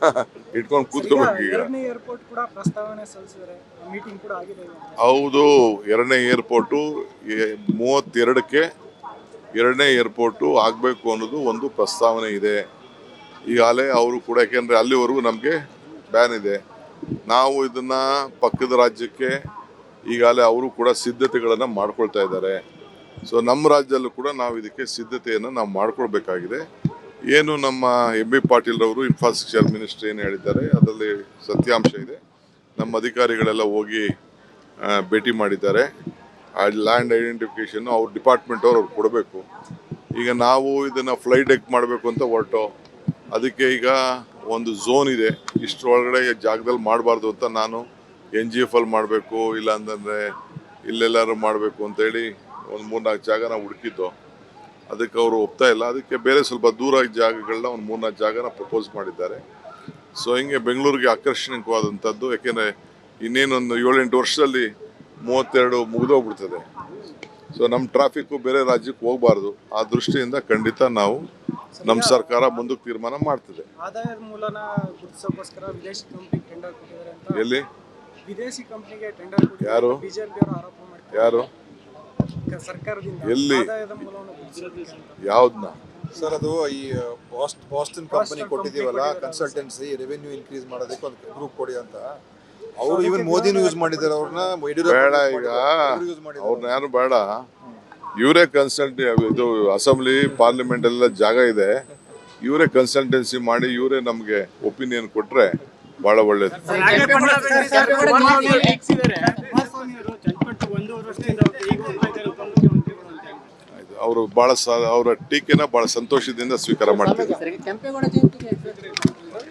ಇಟ್ಕೊಂಡು ಕೂತ್ಕೋಬೇಕು ಈಗ. ಏರ್ಪೋರ್ಟ್ ಕೂಡ ಪ್ರಸ್ತಾವನೆ ಸಲ್ಲಿಸಿದ್ದಾರೆ. ಮೀಟಿಂಗ್ ಕೂಡ ಆಗಿದೆ ಹೌದು ಎರಡನೇ ಏರ್ಪೋರ್ಟು ಮೂವತ್ತೆರಡಕ್ಕೆ ಎರಡನೇ ಏರ್ಪೋರ್ಟು ಆಗಬೇಕು ಅನ್ನೋದು ಒಂದು ಪ್ರಸ್ತಾವನೆ ಇದೆ. ಈಗಾಗಲೇ ಅವರು ಕೂಡ ಯಾಕೆಂದರೆ ಅಲ್ಲಿವರೆಗೂ ನಮಗೆ ಬ್ಯಾನ್ ಇದೆ. ನಾವು ಇದನ್ನು ಪಕ್ಕದ ರಾಜ್ಯಕ್ಕೆ ಈಗಾಗಲೇ ಅವರು ಕೂಡ ಸಿದ್ಧತೆಗಳನ್ನು ಮಾಡ್ಕೊಳ್ತಾ ಇದ್ದಾರೆ. ಸೊ ನಮ್ಮ ರಾಜ್ಯದಲ್ಲೂ ಕೂಡ ನಾವು ಇದಕ್ಕೆ ಸಿದ್ಧತೆಯನ್ನು ನಾವು ಮಾಡ್ಕೊಳ್ಬೇಕಾಗಿದೆ. ಏನು ನಮ್ಮ ಎಂ ಬಿ ಪಾಟೀಲ್ರವರು ಇನ್ಫ್ರಾಸ್ಟ್ರಕ್ಚರ್ ಮಿನಿಸ್ಟ್ರಿ ಏನು ಹೇಳಿದ್ದಾರೆ, ಅದರಲ್ಲಿ ಸತ್ಯಾಂಶ ಇದೆ. ನಮ್ಮ ಅಧಿಕಾರಿಗಳೆಲ್ಲ ಹೋಗಿ ಭೇಟಿ ಮಾಡಿದ್ದಾರೆ. ಆ ಲ್ಯಾಂಡ್ ಐಡೆಂಟಿಫಿಕೇಶನ್ ಅವ್ರ ಡಿಪಾರ್ಟ್ಮೆಂಟ್ ಅವ್ರು ಅವ್ರು ಕೊಡಬೇಕು. ಈಗ ನಾವು ಇದನ್ನು ಫ್ಲೈ ಡೆಕ್ ಮಾಡಬೇಕು ಅಂತ ಹೊರಟು. ಅದಕ್ಕೆ ಈಗ ಒಂದು ಝೋನ್ ಇದೆ. ಇಷ್ಟರೊಳಗಡೆ ಜಾಗದಲ್ಲಿ ಮಾಡಬಾರ್ದು ಅಂತ ನಾನು ಎನ್ ಜಿ ಎಫ್ ಅಲ್ಲಿ ಮಾಡಬೇಕು ಇಲ್ಲ ಅಂತಂದರೆ ಇಲ್ಲೆಲ್ಲರೂ ಮಾಡಬೇಕು ಅಂತೇಳಿ ಒಂದು ಮೂರ್ನಾಲ್ಕು ಜಾಗ ನಾವು ಹುಡುಕಿದ್ದು. ಅದಕ್ಕೆ ಅವರು ಒಪ್ತಾ ಇಲ್ಲ. ಅದಕ್ಕೆ ಬೇರೆ ಸ್ವಲ್ಪ ದೂರ ಜಾಗಗಳನ್ನ ಒಂದು ಮೂರ್ನಾಲ್ಕು ಜಾಗನ ಪ್ರಪೋಸ್ ಮಾಡಿದ್ದಾರೆ. ಸೊ ಹಿಂಗೆ ಬೆಂಗಳೂರಿಗೆ ಆಕರ್ಷಣೀಯವಾದಂಥದ್ದು ಯಾಕೆಂದರೆ ಇನ್ನೇನೊಂದು ಏಳೆಂಟು ವರ್ಷದಲ್ಲಿ ಮೂವತ್ತೆರಡು ಮುಗಿದೋಗ್ಬಿಡ್ತದೆ. ಸೊ ನಮ್ಮ ಟ್ರಾಫಿಕ್ಕು ಬೇರೆ ರಾಜ್ಯಕ್ಕೆ ಹೋಗಬಾರ್ದು. ಆ ದೃಷ್ಟಿಯಿಂದ ಖಂಡಿತ ನಾವು ನಮ್ಮ ಸರ್ಕಾರ ಮುಂದಕ್ಕೆ ತೀರ್ಮಾನ ಮಾಡ್ತದೆ. ಎಲ್ಲಿ? ಯಾರು? ಯಾರು? ಎಲ್ಲಿ? ಆದಾಯದ ಮೂಲವನ್ನು ಗುರುತಿಸೋದಕ್ಕೆ ಯಾವ್ದನ್ನ ಸರ್ ಅದು ಈ ಬಾಸ್ಟ್ ಬಾಸ್ಟನ್ ಕಂಪನಿ ಕೊಟ್ಟಿದೀವಲ್ಲ ಕನ್ಸಲ್ಟೆನ್ಸಿ ರೆವೆನ್ಯೂ ಇನ್ಕ್ರೀಸ್ ಮಾಡೋದಕ್ಕೆ ಒಂದು ಗ್ರೂಪ್ ಕೊಡಿ ಅಂತ ಅವರು ಇವನ್ ಮೋದಿನೂ ಯೂಸ್ ಮಾಡಿದ್ದಾರೆ ಅವ್ರನ್ನ ಬೇಡ ಈಗ ಯೂಸ್ ಮಾಡಿದ್ದಾರೆ ಅವ್ರನ್ನ ಯಾರು ಬೇಡ ಇವರೇ ಕನ್ಸಲ್ಟ್ ಇದು ಅಸೆಂಬ್ಲಿ ಪಾರ್ಲಿಮೆಂಟ್ ಎಲ್ಲ ಜಾಗ ಇದೆ ಇವರೇ ಕನ್ಸಲ್ಟೆನ್ಸಿ ಮಾಡಿ ಇವರೇ ನಮಗೆ ಒಪಿನಿಯನ್ ಕೊಟ್ರೆ ಬಹಳ ಒಳ್ಳೇದು ಅವರು ಬಹಳ ಅವರ ಟೀಕೆನ ಬಹಳ ಸಂತೋಷದಿಂದ ಸ್ವೀಕಾರ ಮಾಡ್ತಾರೆ